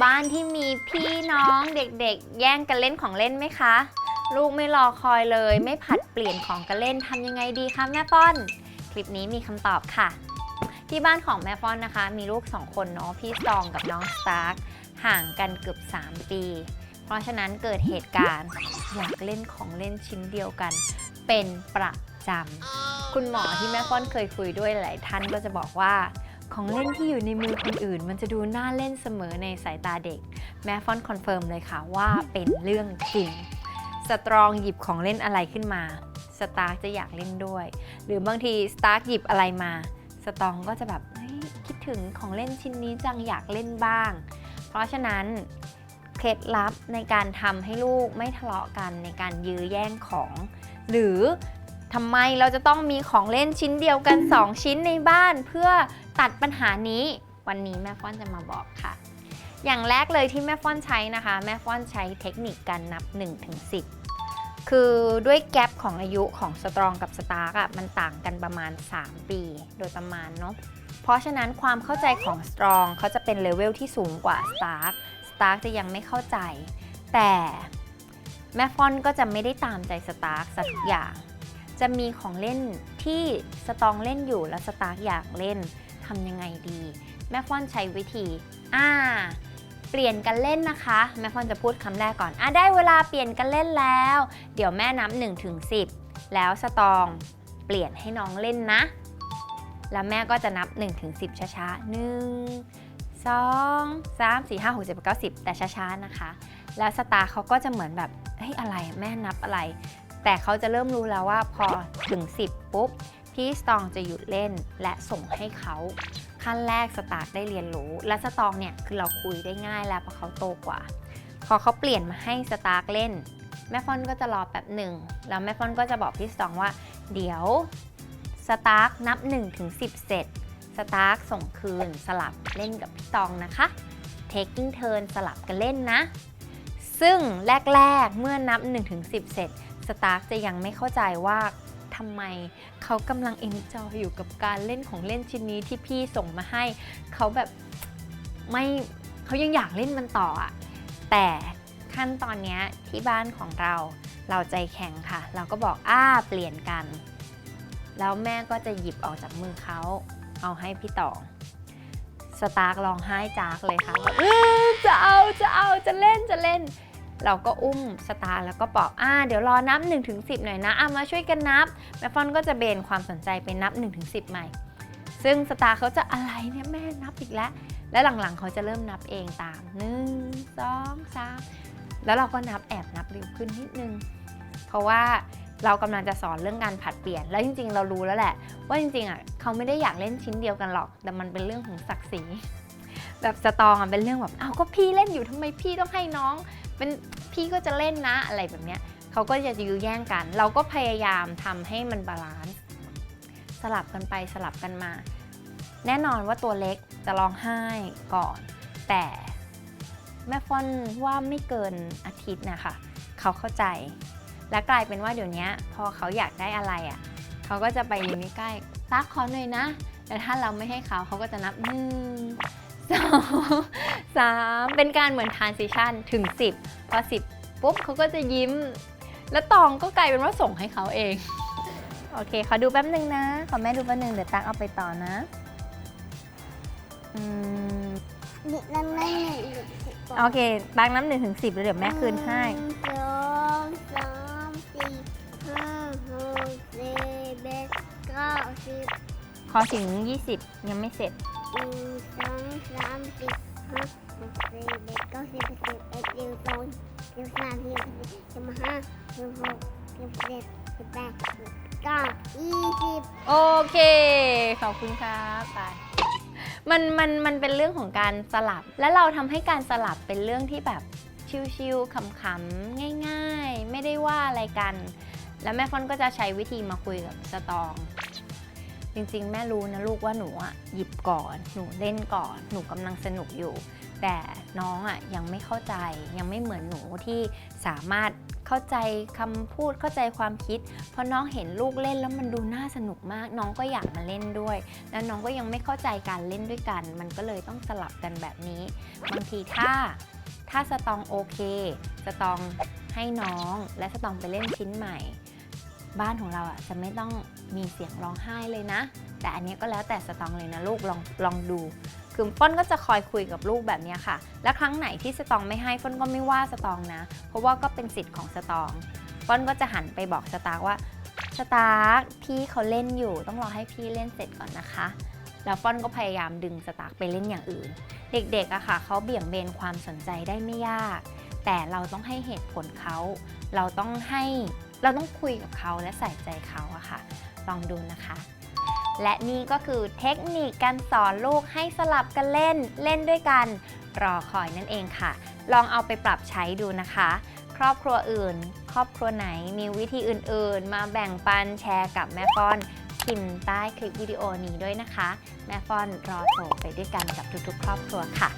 บ้านที่มีพี่น้องเด็กๆ แย่งกันเล่นของเล่นไหมคะ ลูกไม่รอคอยเลย ไม่ผัดเปลี่ยนของกันเล่นทำยังไงดีคะแม่ป้อน คลิปนี้มีคำตอบค่ะ ที่บ้านของแม่ป้อนนะคะ มีลูก 2 คนเนาะพี่ซองกับน้องสตาร์คห่างกันเกือบ 3 ปี เพราะฉะนั้นเกิดเหตุการณ์อยากเล่นของเล่นชิ้นเดียวกัน เป็นประจำคุณหมอที่แม่ฟ้อนเคยคุยด้วยหลายท่านก็จะบอกว่า ของเล่นที่อยู่ในมือคนอื่น มันจะดูน่าเล่นเสมอในสายตาเด็ก แม่ฟอนคอนเฟิร์มเลยค่ะว่าเป็นเรื่องจริง สตรองหยิบของเล่นอะไรขึ้นมา สตาร์กจะอยากเล่นด้วย หรือบางทีสตาร์กหยิบอะไรมา สตรองก็จะแบบคิดถึงของเล่นชิ้นนี้จังอยากเล่นบ้าง เพราะฉะนั้นเคล็ดลับในการทำให้ลูกไม่ทะเลาะกันในการยื้อแย่งของ หรือ ทำไมเราจะต้องมีของเล่นชิ้นเดียวกัน 2 ชิ้นในบ้านเพื่อตัดปัญหานี้ วันนี้แม่ฟ้อนจะมาบอกค่ะ อย่างแรกเลยที่แม่ฟ้อนใช้นะคะ แม่ฟ้อนใช้เทคนิคการนับ 1-10 คือด้วยแกลบของอายุของสตรองกับสตาร์กอะมันต่างกันประมาณ 3 ปีโดยประมาณเนาะเพราะฉะนั้นความเข้าใจของสตรองเขาจะเป็นเลเวลที่สูงกว่าสตาร์กสตาร์กจะยังไม่เข้าใจ แต่แม่ฟอนก็จะไม่ได้ตามใจสตาร์กซะทุกอย่าง จะมีของเล่นที่สตองเล่นอยู่แล้วสตาร์กอยากเล่นทำยังไงดี แม่ฟอนใช้วิธีอ่าเปลี่ยนกันเล่นนะคะ แม่ฟอนจะพูดคำแรกก่อนอะได้เวลาเปลี่ยนกันเล่นแล้ว เดี๋ยวแม่นับ1ถึง10 แล้วสตองเปลี่ยนให้น้องเล่นนะ แล้วแม่ก็จะนับ1ถึง10 ช้าๆ 1 2 3 4 5 6 7 8 9 10 แต่ช้าๆนะคะ แล้วสตาร์เขาก็จะเหมือนแบบเฮ้ยอะไรแม่นับอะไร แต่เขาจะเริ่มรู้แล้วว่าพอถึง 10 ปุ๊บ พี่สตองจะหยุดเล่นและส่งให้เขา ขั้นแรกสตาร์ได้เรียนรู้ และสตองเนี่ยคือเราคุยได้ง่ายแล้วเพราะเขาโตกว่า พอเขาเปลี่ยนมาให้สตาร์เล่น แม่ฟอนก็จะรอแป๊บหนึ่งแล้วแม่ฟอนก็จะบอกพี่สตองว่า เดี๋ยวสตาร์นับ1ถึง10 เสร็จสตาร์ส่งคืนสลับเล่นกับพี่ตองนะคะ taking turn สลับกันเล่นนะ ซึ่งแรก ๆ เมื่อนับ1ถึง10 เสร็จ ตาร์จะยังไม่เข้าใจว่าทำไมเขากำลัง enjoy อยู่กับการเล่นของเล่นชิ้นนี้ที่พี่ส่งมาให้ เขาแบบไม่เขายังอยากเล่นมันต่ออะแต่ขั้นตอนนี้ที่บ้านของเราเราใจแข็งค่ะ เราก็บอกอ้าเปลี่ยนกัน แล้วแม่ก็จะหยิบออกจากมือเขาเอาให้พี่ต่อสตาร์กร้องไห้จากเลยค่ะจะเอาจะเอาจะเล่นจะเล่น เราก็อุ้มสตาร์แล้วก็บอกอ่าเดี๋ยวรอนับ1นถึงสิหน่อยนะอะมาช่วยกันนับแม่ฟอนก็จะเบนความสนใจไปนับ1นถึงสิใหม่ ซึ่งสตาร์เขาจะอะไรเนี่ยแม่นับอีกแล้ว และหลังๆเขาจะเริ่มนับเองตาม 1 2 3 แล้วเราก็นับแอบนับเร็วขึ้นนิดนึง เพราะว่าเรากำลังจะสอนเรื่องการผัดเปลี่ยน แล้วจริง ๆ เรารู้แล้วแหละ ว่าจริงๆอะเขาไม่ได้อยากเล่นชิ้นเดียวกันหรอก แต่มันเป็นเรื่องของศักดิ์ศรีแบบสตองอะเป็นเรื่องแบบเอาก็พี่เล่นอยู่ทำไมพี่ต้องให้น้องเป็นพี่ก็จะเล่นนะอะไรแบบเนี้ยเขาก็จะยื้อแย่งกัน เราก็พยายามทำให้มันบาลานซ์สลับกันไปสลับกันมา แน่นอนว่าตัวเล็กจะร้องไห้ก่อน แต่แม่ฟอนว่าไม่เกินอาทิตย์นะคะเขาเข้าใจ และกลายเป็นว่าเดี๋ยวนี้พอเขาอยากได้อะไรอะ่ะเขาก็จะไปอยืนใกล้ๆตักขอหน่อยนะแต่ถ้าเราไม่ให้เขาเขาก็จะนับหนึ่งสอง สามเป็นการเหมือน transition ถึง 10 พอ 10 ปุ๊บเขาก็จะยิ้ม แล้วตองก็กลายเป็นว่าส่งให้เขาเอง โอเคขอดูแป๊บหนึ่งนะ ขอแม่ดูแป๊บหนึ่งเดี๋ยวตักเอาไปต่อนะอืมนิดนั่นนั่นหนึ่งโอเคตักน้ำหนึ่งถึงสิบแล้วเดี๋ยวแม่คืนให้สองสามสี่ห้าหกเจ็ดแปดเก้าสิบขอถึง20ยังไม่เสร็จหนึ่งสองสามสี่ ห้าหกเจ็ดเก้าสิบสิบเอ็ดสิบสองสิบสามสิบสี่สิบห้าสิบหกสิบเจ็ดสิบแปดสิบเก้ายี่สิบโอเค ขอบคุณครับไปมันมันมันเป็นเรื่องของการสลับ และเราทำให้การสลับเป็นเรื่องที่แบบชิวๆขำๆง่าย ๆ ไม่ได้ว่าอะไรกัน แล้วแม่ฟอนก็จะใช้วิธีมาคุยกับสตอง จริง ๆ แม่รู้นะลูกว่าหนูอะหยิบก่อน หนูเล่นก่อน หนูกำลังสนุกอยู่แแต่น้องอะยังไม่เข้าใจยังไม่เหมือนหนูที่สามารถเข้าใจคำพูดเข้าใจความคิดเพราะน้องเห็นลูกเล่นแล้วมันดูน่าสนุกมาก น้องก็อยากมาเล่นด้วย แล้วน้องก็ยังไม่เข้าใจการเล่นด้วยกัน มันก็เลยต้องสลับกันแบบนี้บางทีถ้าถ้าสตองโอเค สตองให้น้องและสตองไปเล่นชิ้นใหม่ บ้านของเราอะจะไม่ต้อง มีเสียงร้องไห้เลยนะ แต่อันนี้ก็แล้วแต่สตองเลยนะลูกลองลองดูคือป้อนก็จะคอยคุยกับลูกแบบนี้ค่ะ และครั้งไหนที่สตองไม่ให้ป้อนก็ไม่ว่าสตองนะ เพราะว่าก็เป็นสิทธิ์ของสตองป้อนก็จะหันไปบอกสตาร์กว่าสตาร์กพี่เขาเล่นอยู่ต้องรอให้พี่เล่นเสร็จก่อนนะคะ แล้วป้อนก็พยายามดึงสตาร์กไปเล่นอย่างอื่น เด็กๆอะค่ะเขาเบี่ยงเบนความสนใจได้ไม่ยาก แต่เราต้องให้เหตุผลเขา เราต้องให้เราต้องคุยกับเขาและใส่ใจเขาอะค่ะ ลองดูนะคะ และนี่ก็คือเทคนิคการสอนลูกให้สลับกันเล่นเล่นด้วยกันรอคอยนั่นเองค่ะ ลองเอาไปปรับใช้ดูนะคะ ครอบครัวอื่น ครอบครัวไหนมีวิธีอื่นๆ มาแบ่งปันแชร์กับแม่ฟอนพิมพ์ใต้คลิปวิดีโอนี้ด้วยนะคะ แม่ฟอนรอโตไปด้วยกันกับทุกๆ ครอบครัวค่ะ